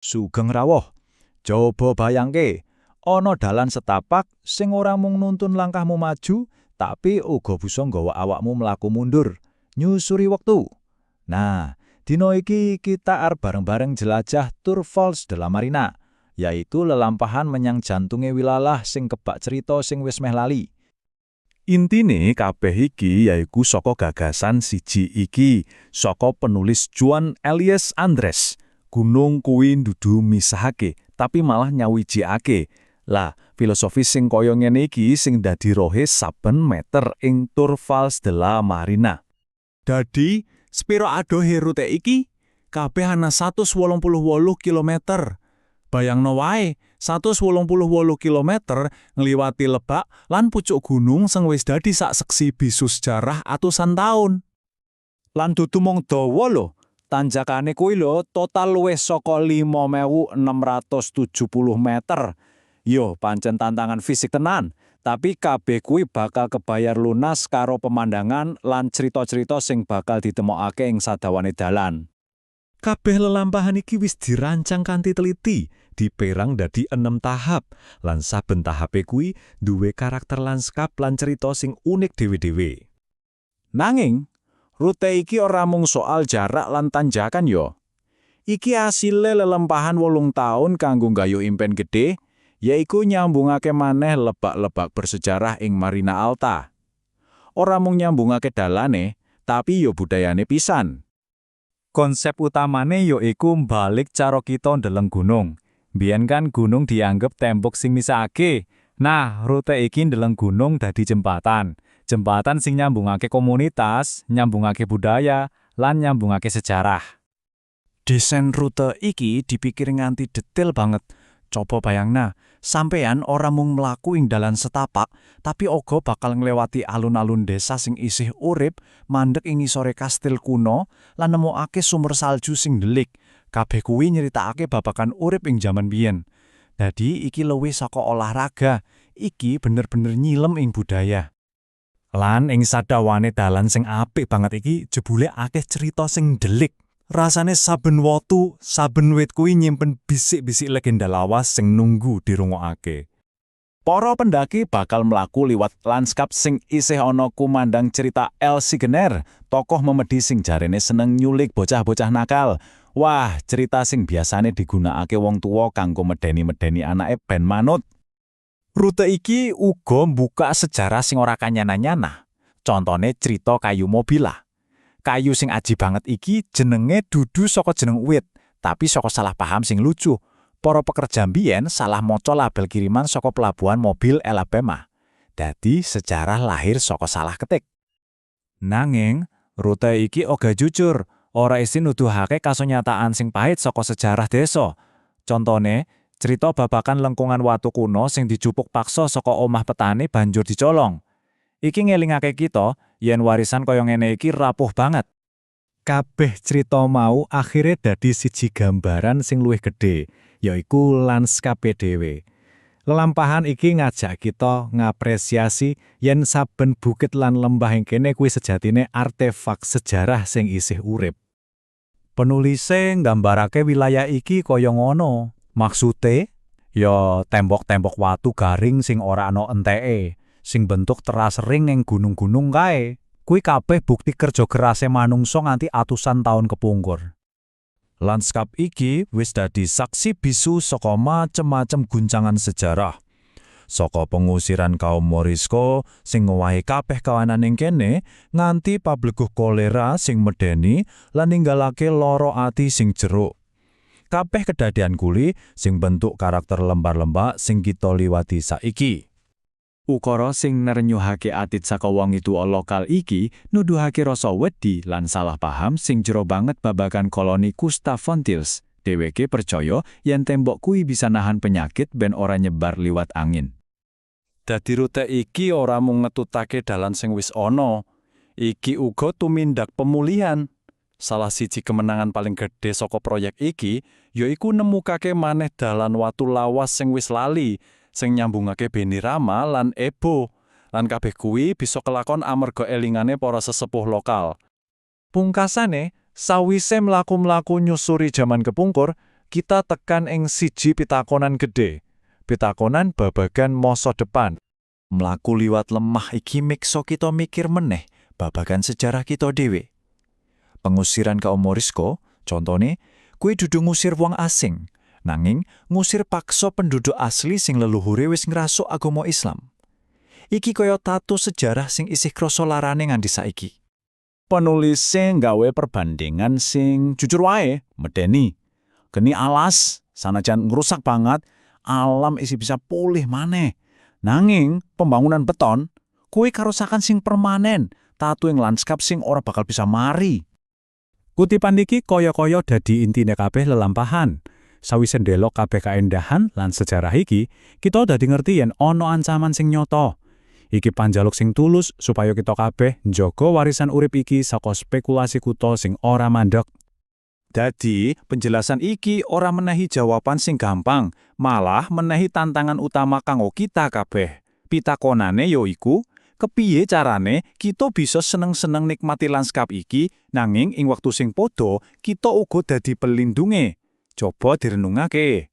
Sugeng rawuh. Coba bayangke, ana dalan setapak sing ora mung nuntun langkahmu maju, tapi uga bisa nggawa awakmu mlaku mundur, nyusuri wektu. Nah, dina iki kita arep bareng-bareng jelajah Tour Falls de la Marina, yaitu lelampahan menyang jantunge wilalah sing kebak cerita sing wis meh lali. Intine kabeh iki yaiku saka gagasan siji iki, saka penulis Juan Elias Andres. Gunung kuwi dudu misahake, tapi malah nyawijikake. Lah, filosofi sing kaya ngene iki sing dadi rohe saben meter ing Tour Falls de la Marina. Dadi, spiro adohe rute iki kabeh ana 188 km. Bayangno wae, 188 km ngliwati lebak lan pucuk gunung sing wis dadi sak seksi bisu sejarah atusan taun. Lan dudu mung dawa lho, tanjakane kuwi lho total luwih saka 5670 meter. Yo, pancen tantangan fisik tenan, tapi kabeh kuwi bakal kebayar lunas karo pemandangan lan cerita-cerita sing bakal ditemokake ing sadawane dalan. Kabeh lelampahan iki wis dirancang kanthi teliti, diperang dadi enam tahap, lan saben tahape kuwi duwe karakter lanskap lan cerita sing unik dhewe-dhewe. Nanging, rute iki ora mung soal jarak lan tanjakan yo. Iki asile lelempahan wolung taun kanggo gayuh impen gede, yaiku nyambungake maneh lebak-lebak bersejarah ing Marina Alta. Ora mung nyambungake dalane, tapi yo budayane pisan. Konsep utamane yo iku balik cara kita ndeleng gunung. Biyen kan gunung dianggep tembok sing misahake. Nah, rute iki ndeleng gunung dadi jembatan. Jembatan sing nyambungake komunitas, nyambungake budaya, lan nyambungake sejarah. Desain rute iki dipikir nganti detail banget. Coba bayangna, sampeyan ora mung mlaku ing dalan setapak, tapi ogo bakal nglewati alun-alun desa sing isih urip, mandek ing ngisore kastil kuno, lan nemokake sumber salju sing delik. Kabeh kuwi nyeritakake babakan urip ing jaman biyen. Dadi iki luwih saka olahraga, iki bener-bener nyilem ing budaya. Lan ing sadawane dalan sing apik banget iki jebule akeh cerita sing delik. Rasane saben watu, saben wit kuwi nyimpen bisik-bisik legenda lawas sing nunggu dirungokake. Para pendaki bakal mlaku liwat lanskap sing isih ana kumandang cerita El Sigener, tokoh memedi sing jarene seneng nyulik bocah-bocah nakal. Wah, cerita sing biasane digunakake wong tuwa kanggo medeni-medeni anake ben manut. Rute iki uga mbuka sejarah sing ora kanyana-nyana. Contone cerita kayu mobilah. Kayu sing aji banget iki jenenge dudu saka jeneng wit, tapi saka salah paham sing lucu. Para pekerja mbiyen salah maca label kiriman saka pelabuhan mobil Alabama. Dadi sejarah lahir saka salah ketik. Nanging, rute iki oga jujur, ora isi nuduhake kasunyataan sing pahit saka sejarah desa. Contone, cerita babakan lengkungan watu kuno sing dijupuk paksa saka omah petani banjur dicolong. Iki ngelingake kita yen warisan kaya ngene iki rapuh banget. Kabeh cerita mau akhirnya dadi siji gambaran sing luwih gedhe, yaiku lanskape dhewe. Lelampahan iki ngajak kita ngapresiasi yen saben bukit lan lembah ing kene kuwi sejatine artefak sejarah sing isih urip. Penulise nggambarake wilayah iki kaya ngono. Maksude ya tembok-tembok watu garing sing ora ana enteke, sing bentuk teras ring ing gunung-gunung kae. Kuwi kabeh bukti kerja kerase manungsa nganti atusan taun kepungkur. Lanskap iki wis dadi saksi bisu saka macem-macem guncangan sejarah. Saka pengusiran kaum Morisco sing ngowahi kabeh kawanan ing kene nganti pableguh kolera sing medeni lan ninggalake loro ati sing jeruk. Kabeh kedadian kuli sing bentuk karakter lembar-lembak sing kita liwati saiki. Ukara sing nerenyuhake atit saka wong itu lokal iki nuduhake rasa wedi lan salah paham sing jero banget babagan koloni Gustav von Tils. Dheweke percaya yen tembok kuwi bisa nahan penyakit ben ora nyebar liwat angin. Dadi rute iki ora mung ngetutake dalan sing wis ana, iki uga tumindak pemulihan. Salah siji kemenangan paling gedhe saka proyek iki yaiku nemukake maneh dalan watu lawas sing wis lali sing nyambungake Beni Rama lan Ebo. Lan kabeh kuwi bisa kelakon amarga elingane para sesepuh lokal. Pungkasane, sawise mlaku-mlaku nyusuri jaman kepungkur, kita tekan ing siji pitakonan gede. Pitakonan babagan masa depan. Mlaku liwat lemah iki mikso kita mikir meneh babagan sejarah kita dhewe. Pengusiran kaum Morisco, contone, kuwi dudu ngusir wong asing, nanging ngusir paksa penduduk asli sing leluhure wis ngrasuk agama Islam. Iki kaya tato sejarah sing isih krasa larane nganti saiki. Penulis sing gawe perbandingan sing jujur wae, medeni. Geni alas, sanajan ngrusak banget, alam isi bisa pulih maneh. Nanging pembangunan beton, kuwi karusakan sing permanen, tatu ing lanskap sing ora bakal bisa mari. Kutipan iki kaya-kaya dadi intine kabeh lelampahan. Sawise ndelok kabeh kaendahan lan sejarah iki, kita dadi ngerti yen ana ancaman sing nyata. Iki panjaluk sing tulus supaya kita kabeh njaga warisan urip iki saka spekulasi kuto sing ora mandek. Dadi, penjelasan iki ora menehi jawaban sing gampang, malah menehi tantangan utama kanggo kita kabeh. Pitakonane ya iku, kepiye carane kita bisa seneng-seneng nikmati lanskap iki, nanging ing wektu sing padha kita uga dadi pelindunge. Coba direnungake.